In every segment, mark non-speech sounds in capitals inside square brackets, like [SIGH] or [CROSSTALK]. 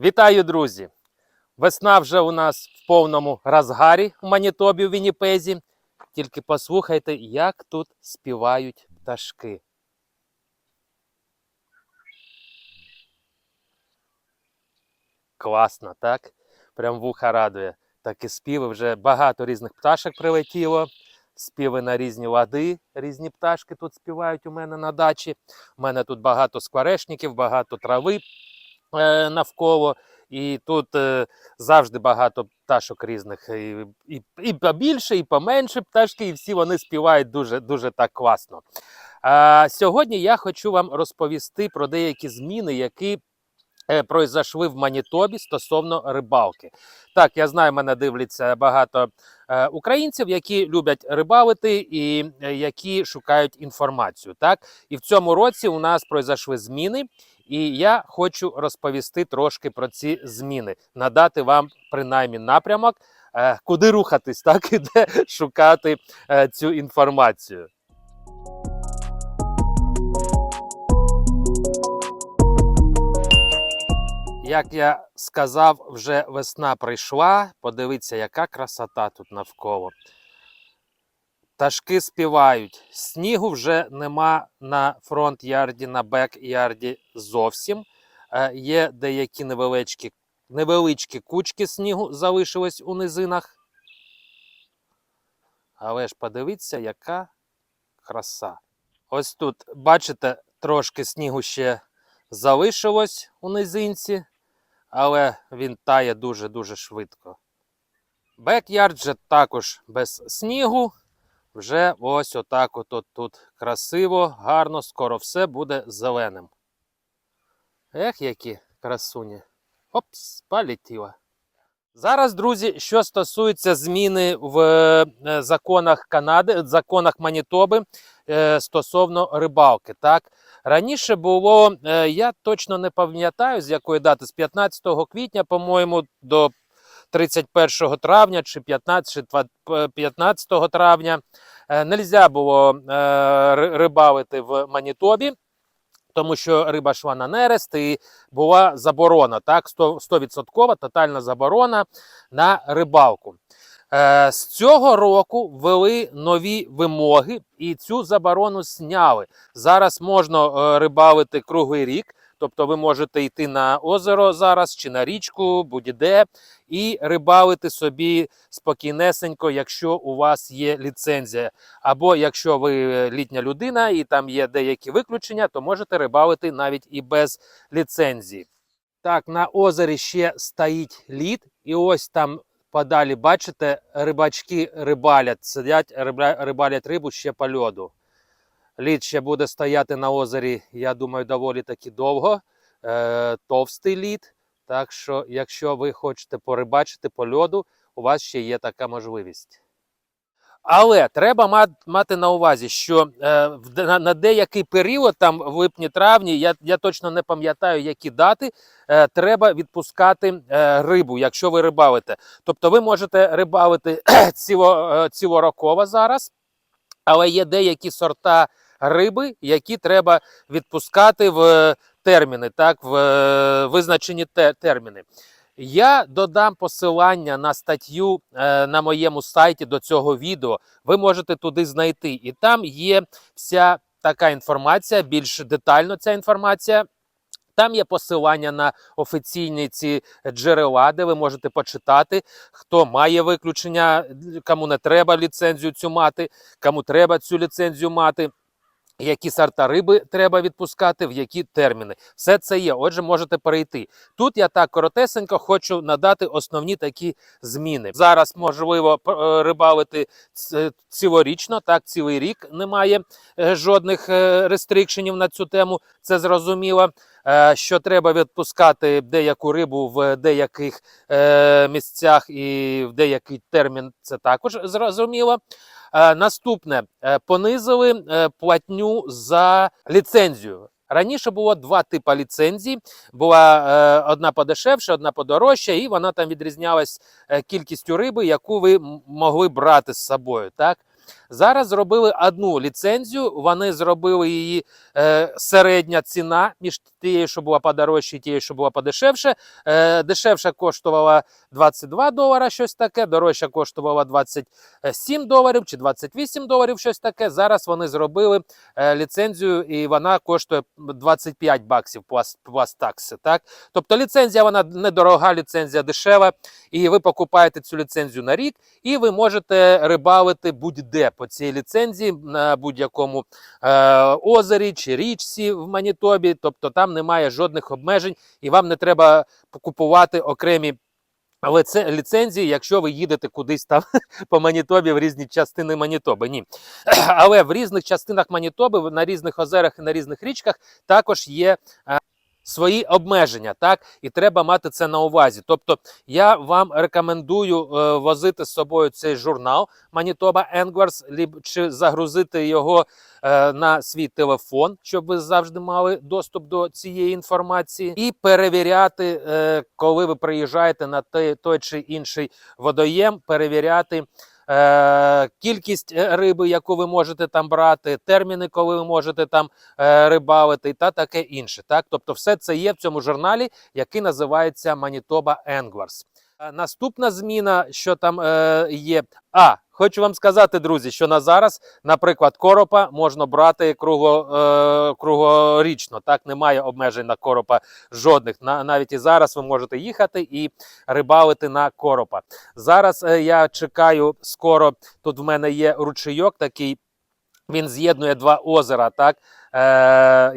Вітаю, друзі! Весна вже у нас в повному розгарі в Манітобі в Вінніпезі. Тільки послухайте, як тут співають пташки. Класно, так? Прям вуха радує. Такі співи вже багато різних пташок прилетіло. Співи на різні лади, різні пташки тут співають у мене на дачі. У мене тут багато скворечників, багато трави навколо. І тут е, завжди багато пташок різних. І, і, і побільше, і поменше пташки, і всі вони співають дуже, дуже так класно. А, сьогодні я хочу вам розповісти про деякі зміни, які е, произошли в Манітобі стосовно рибалки. Так, я знаю, мене дивляться багато е, українців, які люблять рибалити і е, які шукають інформацію. Так, і в цьому році у нас произошли зміни. І я хочу розповісти трошки про ці зміни, надати вам принаймні напрямок, е, куди рухатись, [LAUGHS] так і де шукати е, цю інформацію. Як я сказав, вже весна прийшла. Подивіться, яка красота тут навколо. Пташки співають. Снігу вже нема на фронт-ярді, на бек-ярді зовсім. Е, є деякі невеличкі, невеличкі кучки снігу залишились у низинах. Але ж подивіться, яка краса. Ось тут, бачите, трошки снігу ще залишилось у низинці, але він тає дуже-дуже швидко. Бек-ярд вже також без снігу. Вже ось отак от, от тут красиво, гарно, скоро все буде зеленим. Ех, які красуні. Опс, полетіла. Зараз, друзі, що стосується зміни в е, законах Канади, законах Манітоби е, стосовно рибалки. Так? Раніше було, е, я точно не пам'ятаю, з якої дати, з 15 квітня, по-моєму, до 31 травня чи 15, чи 15 травня е, нельзя було е, ри- рибалити в Манітобі, тому що риба йшла на нерест і була заборона, так, 100%, 100% тотальна заборона на рибалку. Е, З цього року ввели нові вимоги і цю заборону зняли. Зараз можна е, рибалити круглий рік, тобто ви можете йти на озеро зараз чи на річку, будь-де, і рибалити собі спокійнесенько, якщо у вас є ліцензія. Або якщо ви літня людина і там є деякі виключення, то можете рибалити навіть і без ліцензії. Так, на озері ще стоїть лід, і ось там подалі, бачите, рибачки рибалять, сидять, рибалять рибу ще по льоду. Лід ще буде стояти на озері, я думаю, доволі таки довго. Е, товстий лід. Так що, якщо ви хочете порибачити по льоду, у вас ще є така можливість. Але треба ма- мати на увазі, що е, на, деякий період, там в липні-травні, я, я точно не пам'ятаю, які дати, е, треба відпускати е, рибу, якщо ви рибалите. Тобто ви можете рибалити [CLEARS THROAT] ціло, цілороково зараз, але є деякі сорта риби, які треба відпускати в терміни, так, в визначені те- терміни. Я додам посилання на статтю е, на моєму сайті до цього відео. Ви можете туди знайти. І там є вся така інформація, більш детально ця інформація. Там є посилання на офіційні ці джерела, де ви можете почитати, хто має виключення, кому не треба ліцензію цю мати, кому треба цю ліцензію мати. Які сорта риби треба відпускати, в які терміни. Все це є. Отже, можете перейти. Тут я так коротесенько хочу надати основні такі зміни. Зараз можливо е, рибалити цілорічно, так, цілий рік немає е, жодних е, рестрикшенів на цю тему. Це зрозуміло. Е, Що треба відпускати деяку рибу в деяких е, місцях і в деякий термін, це також зрозуміло. Е, Наступне Е, понизили е, платню за ліцензію. Раніше було два типи ліцензій. Була е, одна подешевша, одна подорожча, і вона там відрізнялась кількістю риби, яку ви могли брати з собою. Так? Зараз зробили одну ліцензію. Вони зробили її е, середня ціна між тією, що була подорожче, і тією, що була подешевше. Е, дешевша коштувала 22 долара, щось таке, дорожча коштувала 27 доларів чи 28 доларів, щось таке. Зараз вони зробили е, ліцензію, і вона коштує 25 баксів плюс. Так? Тобто ліцензія вона недорога, ліцензія дешева, і ви покупаєте цю ліцензію на рік, і ви можете рибалити будь-де по цій ліцензії на будь-якому е, озері чи річці в Манітобі. Тобто там немає жодних обмежень, і вам не треба купувати окремі. Ліцензії, якщо ви їдете кудись там [LAUGHS] по Манітобі в різні частини Манітоби. Ні. [CLEARS THROAT] Але в різних частинах Манітоби, на різних озерах і на різних річках також є е, свої обмеження, так і треба мати це на увазі. Тобто, я вам рекомендую е, возити з собою цей журнал Manitoba Anglers, чи загрузити його е, на свій телефон, щоб ви завжди мали доступ до цієї інформації, і перевіряти, е, коли ви приїжджаєте на той, той чи інший водоєм, перевіряти. Е, кількість е, риби, яку ви можете там брати, терміни, коли ви можете там е, рибалити, та таке інше. Так, тобто, все це є в цьому журналі, який називається Manitoba Anglers. Наступна зміна, що там е, є. А, хочу вам сказати, друзі, що на зараз, наприклад, коропа можна брати круго, е, кругорічно. Так, немає обмежень на коропа жодних. На, навіть і зараз ви можете їхати і рибалити на коропа. Зараз е, я чекаю скоро. Тут в мене є ручейок такий. Він з'єднує два озера, так е,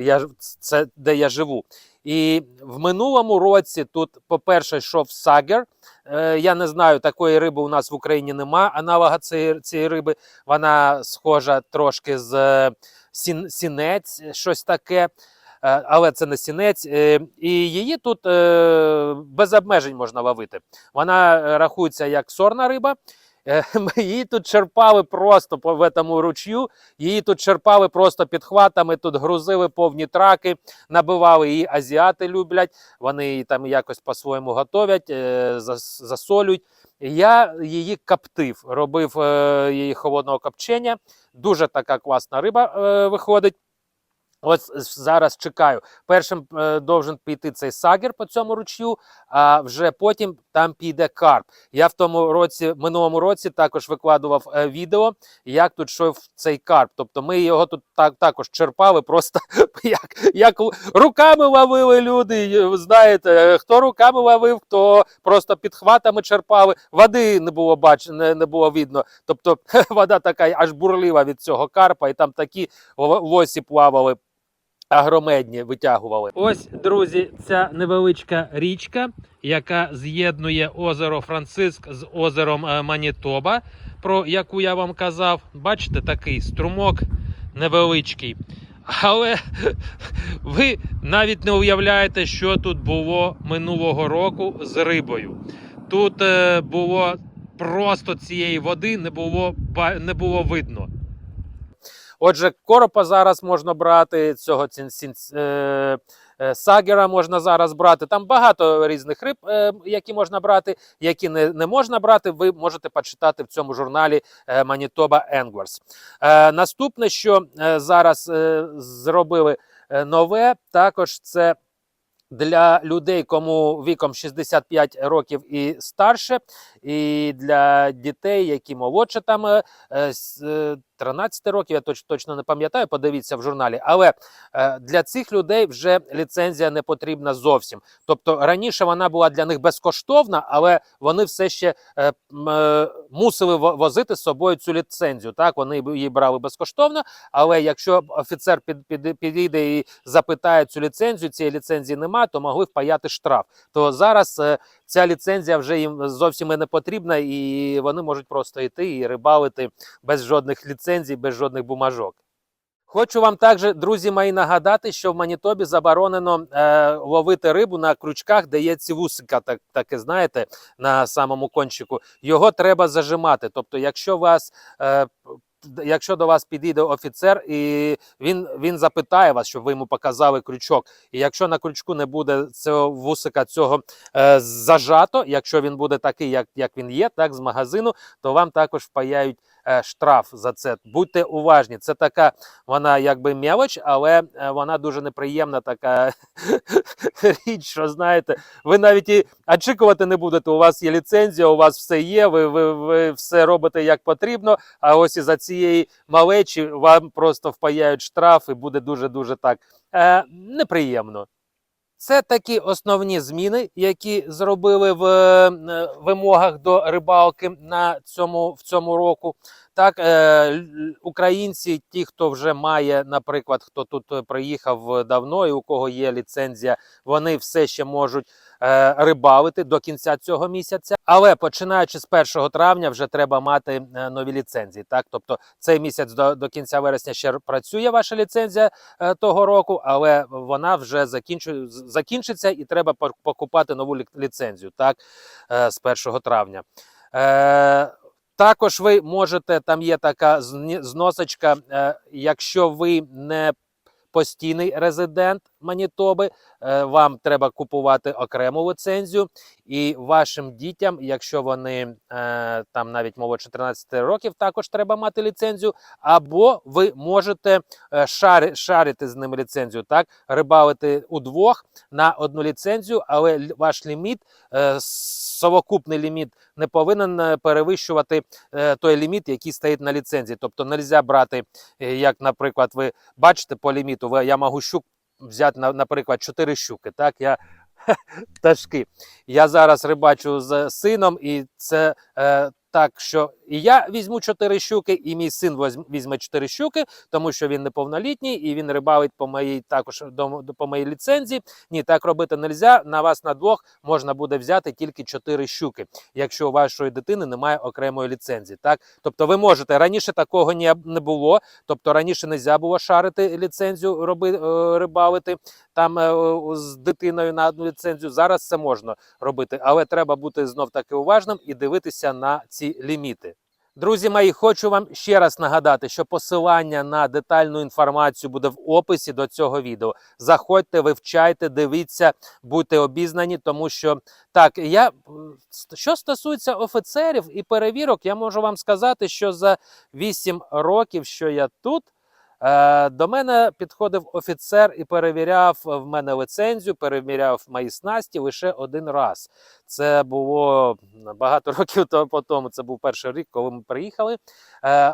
я це де я живу. І в минулому році тут, по-перше, йшов сагер. Е, я не знаю, такої риби у нас в Україні нема. Аналога цієї, цієї риби. Вона схожа трошки з е, сін, сінець, щось таке. Е, Але це не сінець, і її тут без обмежень можна ловити. Вона рахується як сорна риба. Е, [LAUGHS] її тут черпали просто по в этому ручью. Її тут черпали просто підхватами, тут грузили повні траки, набивали її. Азіати люблять. Вони її там якось по-своєму готовять, е, засолюють. Я її коптив, робив е, її холодного копчення. Дуже така класна риба виходить. Ось зараз чекаю. Першим е, должен піти цей сагер по цьому ручю, а вже потім там піде карп. Я в тому році, минулому році також викладував е, відео, як тут йшов цей карп. Тобто ми його тут так, також черпали, просто [LAUGHS] як, як руками ловили люди. Знаєте, е, хто руками ловив, хто просто підхватами черпали. Води не було бач, не, не було видно. Тобто [LAUGHS] вода така аж бурлива від цього карпа, і там такі ло- лосі плавали. Агромедні витягували. Ось, друзі, ця невеличка річка, яка з'єднує озеро Франциск з озером е, Манітоба, про яку я вам казав. Бачите, такий струмок невеличкий. Але [LAUGHS] ви навіть не уявляєте, що тут було минулого року з рибою. Тут е, було просто цієї води не було, не було видно. Отже, коропа зараз можна брати, цього цін, е, е, сагера можна зараз брати. Там багато різних риб, е, які можна брати, які не, можна брати. Ви можете почитати в цьому журналі е, Manitoba Anglers. Наступне, що зараз зробили нове, також це. Для людей, кому віком 65 років і старше, і для дітей, які молодше там 13 років, я точ, точно не пам'ятаю, подивіться в журналі. Але е, для цих людей вже ліцензія не потрібна зовсім. Тобто раніше вона була для них безкоштовна, але вони все ще е, е, мусили возити з собою цю ліцензію. Так, вони її брали безкоштовно. Але якщо офіцер під, під, підійде і запитає цю ліцензію, цієї ліцензії нема, то могли впаяти штраф. То зараз ця ліцензія вже їм зовсім не потрібна, і вони можуть просто йти і рибалити без жодних ліцензій, без жодних бумажок. Хочу вам також, друзі мої, нагадати, що в Манітобі заборонено е, ловити рибу на крючках, де є ці вусика, так, таке знаєте, на самому кончику. Його треба зажимати. Тобто, якщо вас. Е, Якщо до вас підійде офіцер і він, він запитає вас, щоб ви йому показали крючок, і якщо на крючку не буде цього вусика цього е, зажато, якщо він буде такий, як, як він є, так з магазину, то вам також впаяють штраф за це. Будьте уважні. Це така вона якби мелоч, але е, вона дуже неприємна така [LAUGHS] річ, що знаєте, ви навіть і очікувати не будете. У вас є ліцензія, у вас все є, ви, ви, ви все робите як потрібно. А ось із за цієї малечі вам просто впаяють штраф і буде дуже-дуже так е, неприємно. Це такі основні зміни, які зробили в е, вимогах до рибалки на цьому в цьому року. Так, е, українці, ті, хто вже має, наприклад, хто тут е, приїхав давно і у кого є ліцензія, вони все ще можуть е, рибалити до кінця цього місяця. Але починаючи з 1 травня, вже треба мати е, нові ліцензії. Так, тобто цей місяць до, до кінця вересня ще працює ваша ліцензія е, того року, але вона вже закінчує закінчиться і треба покупати нову лі- ліцензію. Так, е, з 1 травня. Е, також ви можете, там є така зносочка, е, якщо ви не постійний резидент Манітоби, е, вам треба купувати окрему ліцензію, і вашим дітям, якщо вони е, там навіть молодше 13 років, також треба мати ліцензію, або ви можете е, шари, шарити з ним ліцензію, так, рибалити удвох на одну ліцензію, але ваш ліміт, е, совокупний ліміт не повинен е, перевищувати е, той ліміт, який стоїть на ліцензії. Тобто не можна брати, е, як, наприклад, ви бачите по ліміту, я можу щук взяти, наприклад, 4 щуки. Так, я [LAUGHS] пташки. Я зараз рибачу з сином, і це е, так, що і я візьму 4 щуки, і мій син візьме 4 щуки, тому що він неповнолітній і він рибалить по моїй також по моїй ліцензії. Ні, так робити не можна. На вас на двох можна буде взяти тільки 4 щуки, якщо у вашої дитини немає окремої ліцензії. Так, тобто ви можете раніше такого не, не було. Тобто раніше не можна було шарити ліцензію, роби, е, рибалити там е, з дитиною на одну ліцензію. Зараз це можна робити, але треба бути знов таки уважним і дивитися на ці ліміти. Друзі мої, хочу вам ще раз нагадати, що посилання на детальну інформацію буде в описі до цього відео. Заходьте, вивчайте, дивіться, будьте обізнані, тому що так, я що стосується офіцерів і перевірок, я можу вам сказати, що за 8 років, що я тут. Е, До мене підходив офіцер і перевіряв в мене лицензію, перевіряв мої снасті лише один раз. Це було багато [LAUGHS] років по тому. Це був перший рік, коли ми приїхали. Е,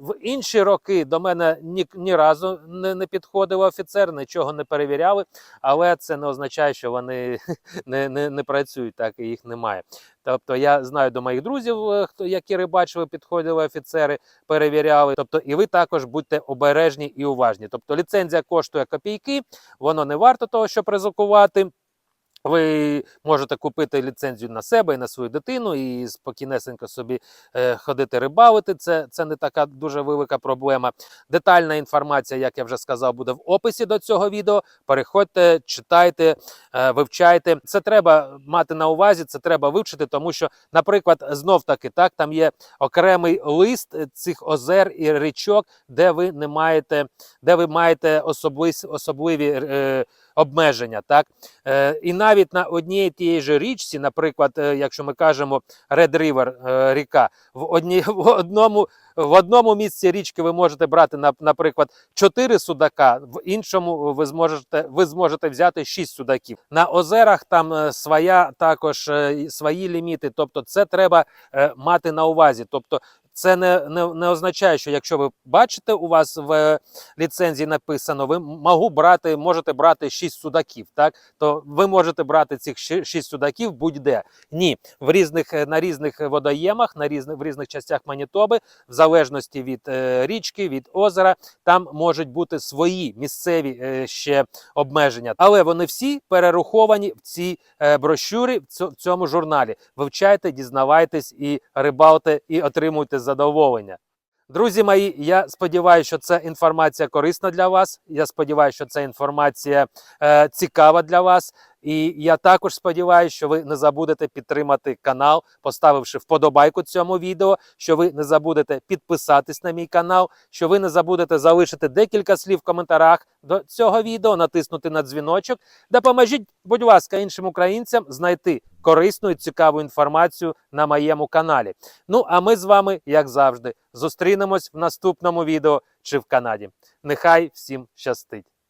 В інші роки до мене ні, ні разу не, не підходив офіцер, нічого не перевіряли, але це не означає, що вони [LAUGHS] не, не, не працюють, так і їх немає. Тобто я знаю до моїх друзів, е, хто які рибачили, підходили офіцери, перевіряли. Тобто, і ви також будьте обережні і уважні. Тобто, ліцензія коштує копійки, воно не варто того, щоб ризикувати. Ви можете купити ліцензію на себе і на свою дитину, і спокійнесенько собі е, ходити рибалити. Це, це не така дуже велика проблема. Детальна інформація, як я вже сказав, буде в описі до цього відео. Переходьте, читайте, е, вивчайте. Це треба мати на увазі, це треба вивчити, тому що, наприклад, знов таки, так там є окремий лист цих озер і річок, де ви не маєте, де ви маєте особливі, особливі е, обмеження. Так е, і навіть на одній тієї ж річці, наприклад, е, якщо ми кажемо Red River е, ріка, в одній [LAUGHS] в одному. В одному місці річки ви можете брати, нап- наприклад, 4 судака, в іншому ви зможете, ви зможете взяти 6 судаків. На озерах там е, своя також е, свої ліміти. Тобто, це треба е, мати на увазі. Тобто, це не, не, не означає, що якщо ви бачите, у вас в е, ліцензії написано, ви можу брати, можете брати 6 судаків, так то ви можете брати цих 6 судаків будь-де. Ні, в різних е, на різних водоємах, на різних в різних частях Манітоби, в залежності від е, річки, від озера, там можуть бути свої місцеві е, ще обмеження, але вони всі перераховані в цій е, брошюрі, в цьому журналі. Вивчайте, дізнавайтесь і рибалте, і отримуйте задоволення. Друзі мої, я сподіваюся, що ця інформація корисна для вас. Я сподіваюся, що ця інформація е, цікава для вас. І я також сподіваюся, що ви не забудете підтримати канал, поставивши вподобайку цьому відео, що ви не забудете підписатись на мій канал, що ви не забудете залишити декілька слів в коментарях до цього відео, натиснути на дзвіночок. Допоможіть, будь ласка, іншим українцям знайти корисну і цікаву інформацію на моєму каналі. Ну а ми з вами, як завжди, зустрінемось в наступному відео чи в Канаді. Нехай всім щастить!